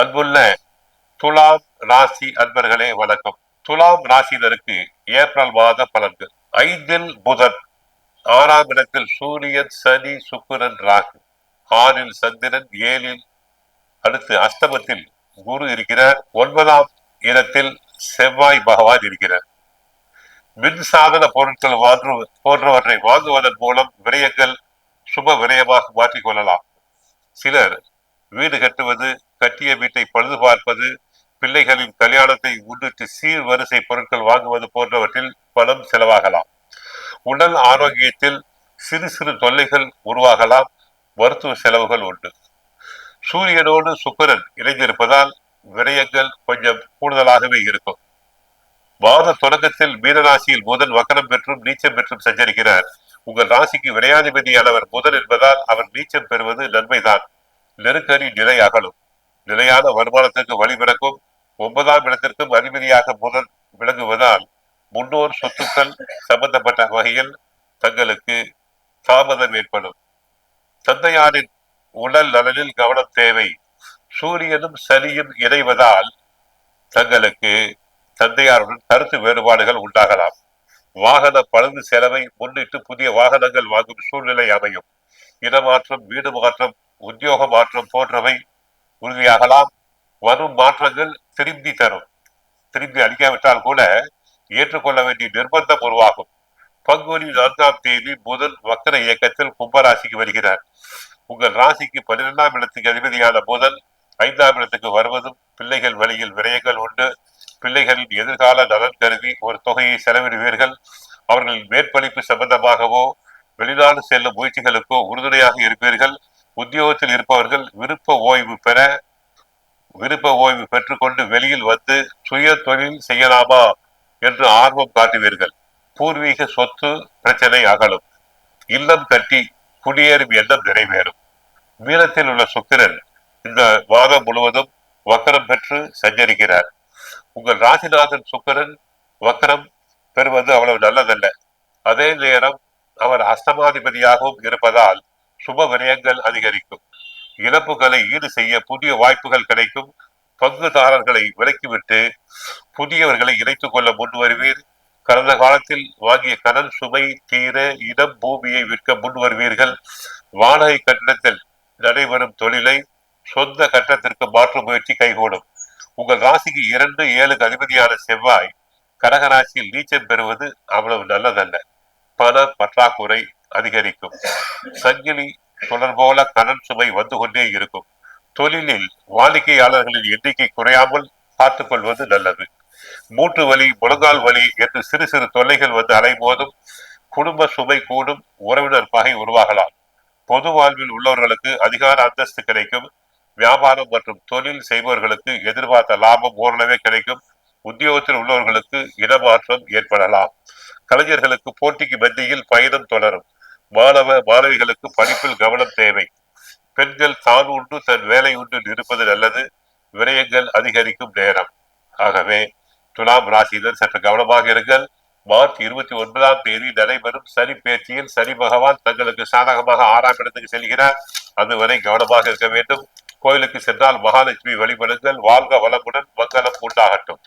அன்புள்ள துலாம் ராசி அன்பர்களே வணக்கம். துலாம் ராசியினருக்கு ஏப்ரல் மாத பலன்கள். ஐந்தில் புதன் ஆறாம் இடத்தில் சூரியன் சனி சுக்கிரன் ராகு. ஆறில் சந்திரன் ஏழில் அடுத்து அஷ்டமத்தில் குரு இருக்கிறார். ஒன்பதாம் இடத்தில் செவ்வாய் பகவான் இருக்கிறார். மின்சாதன பொருட்கள் வாங்கு போன்றவற்றை வாங்குவதன் மூலம் விரயங்கள் சுப விரயமாக மாற்றிக் கொள்ளலாம். சிலர் வீடு கட்டுவது கட்டிய வீட்டை பழுது பார்ப்பது பிள்ளைகளின் கல்யாணத்தை முன்னிட்டு சீர் வரிசை பொருட்கள் வாங்குவது போன்றவற்றில் பணம் செலவாகலாம். உடல் ஆரோக்கியத்தில் சிறு சிறு தொல்லைகள் உருவாகலாம். மருத்துவ செலவுகள் உண்டு. சூரியனோடு சுக்கரன் இணைந்திருப்பதால் விரயங்கள் கொஞ்சம் கூடுதலாகவே இருக்கும். மாத தொடக்கத்தில் மீனராசியில் புதன் வக்கரம் பெற்றும் நீச்சம் பெற்றும் சஞ்சரிக்கிறார். உங்கள் ராசிக்கு விரையாதிபதியானவர் புதன் என்பதால் அவர் நீச்சம் பெறுவது நன்மைதான். நெருக்கடி நிலை அகலும் நிலையான வருமானத்திற்கு வழிபிறக்கும் ஒன்பதாம் இடத்திற்கும் அதிபதியாக புதன் விளங்குவதால் முன்னோர் சொத்துக்கள் சம்பந்தப்பட்ட வகையில் தங்களுக்கு தாமதம் ஏற்படும். தந்தையாரின் உடல் நலனில் கவனம் தேவை. சூரியனும் சனியும் இணைவதால் தங்களுக்கு தந்தையாருடன் கருத்து வேறுபாடுகள் உண்டாகலாம். வாகன பழுது செலவை முன்னிட்டு புதிய வாகனங்கள் வாங்கும் சூழ்நிலை அமையும். இடமாற்றம் வீடு மாற்றம் உத்தியோக மாற்றம் போன்றவை உறுதியாகலாம் வரும் மாற்றங்கள் திரும்பி தரும். திரும்பி அளிக்காவிட்டால் கூட ஏற்றுக்கொள்ள வேண்டிய நிர்பந்தம் உருவாகும். பங்குனி நான்காம் தேதி முதல் வக்கர இயக்கத்தில் கும்பராசிக்கு வருகிறார். உங்கள் ராசிக்கு பன்னிரெண்டாம் இடத்துக்கு அதிபதியான முதல் ஐந்தாம் இடத்துக்கு வருவதும் பிள்ளைகள் வழியில் விரயங்கள் உண்டு. பிள்ளைகளின் எதிர்கால நலன் கருதி ஒரு தொகையை செலவிடுவீர்கள். அவர்களின் மேற்படிப்பு சம்பந்தமாகவோ வெளிநாடு செல்லும் முயற்சிகளுக்கோ உறுதுணையாக இருப்பீர்கள். உத்தியோகத்தில் இருப்பவர்கள் விருப்ப ஓய்வு பெற விருப்ப ஓய்வு பெற்றுக்கொண்டு வெளியில் வந்து சுய தொழில் செய்யலாமா என்று ஆர்வம் காட்டுவீர்கள். பூர்வீக சொத்து பிரச்சனை அகலும். இல்லம் கட்டி குடியேறும் எண்ணம் நிறைவேறும். மீனத்தில் உள்ள சுக்கிரன் இந்த மாதம் முழுவதும் வக்கரம் பெற்று சஞ்சரிக்கிறார். உங்கள் ராசிநாதன் சுக்கிரன் வக்கரம் பெறுவது அவ்வளவு நல்லதல்ல. அதே நேரம் அவர் அஸ்தமாதிபதியாகவும் இருப்பதால் சுப விரயங்கள் அதிகரிக்கும். இழப்புகளை ஈடு செய்ய புதிய வாய்ப்புகள் கிடைக்கும். பங்குதாரர்களை விலக்கிவிட்டு புதியவர்களை இணைத்துக் கொள்ள முன் வருவீர் கடந்த காலத்தில் வாங்கிய கடன் சுமை தீர இடம் பூமியை விற்க முன் வருவீர்கள் வாடகை கட்டணத்தில் நடைபெறும் தொழிலை சொந்த கட்டத்திற்கு மாற்றும் முயற்சி கைகூடும். உங்கள் ராசிக்கு இரண்டு ஏழுக்கு அதிபதியான செவ்வாய் கடகராசியில் நீச்சம் பெறுவது அவ்வளவு நல்லதல்ல. பண பற்றாக்குறை அதிகரிக்கும். சங்கிலி தொடர்போல கடன் சுமை வந்து கொண்டே இருக்கும். தொழிலில் வாடிக்கையாளர்களின் எண்ணிக்கை குறையாமல் பார்த்துக் கொள்வது நல்லது. மூட்டு வலி முழங்கால் வலி என்று சிறு சிறு தொல்லைகள் வந்து அலைபோதும் குடும்ப சுமை கூடும் உறவினர் பகை உருவாகலாம். பொது வாழ்வில் உள்ளவர்களுக்கு அதிகார அந்தஸ்து கிடைக்கும். வியாபாரம் மற்றும் தொழில் செய்பவர்களுக்கு எதிர்பார்த்த லாபம் ஓரளவே கிடைக்கும். உத்தியோகத்தில் உள்ளவர்களுக்கு இடமாற்றம் ஏற்படலாம். கலைஞர்களுக்கு போட்டிக்கு மத்தியில் பயணம் தொடரும். மாணவ மாணவிகளுக்கு படிப்பில் கவனம் தேவை. பெண்கள் தான் உண்டு தன் வேலை உண்டு இருப்பது நல்லது. விரயங்கள் அதிகரிக்கும் நேரம். ஆகவே துலாம் ராசியினர் சற்று கவனமாக இருங்கள். மார்ச் இருபத்தி ஒன்பதாம் தேதி நடைபெறும் சனி பேச்சியில் சனி பகவான் தங்களுக்கு சாதகமாக ஆறாம் இடத்துக்கு செல்கிறார். அதுவரை கவனமாக இருக்க வேண்டும். கோயிலுக்கு சென்றால் மகாலட்சுமி வழிபடுங்கள். வாழ்க வளமுடன் மங்களம் உண்டாகட்டும்.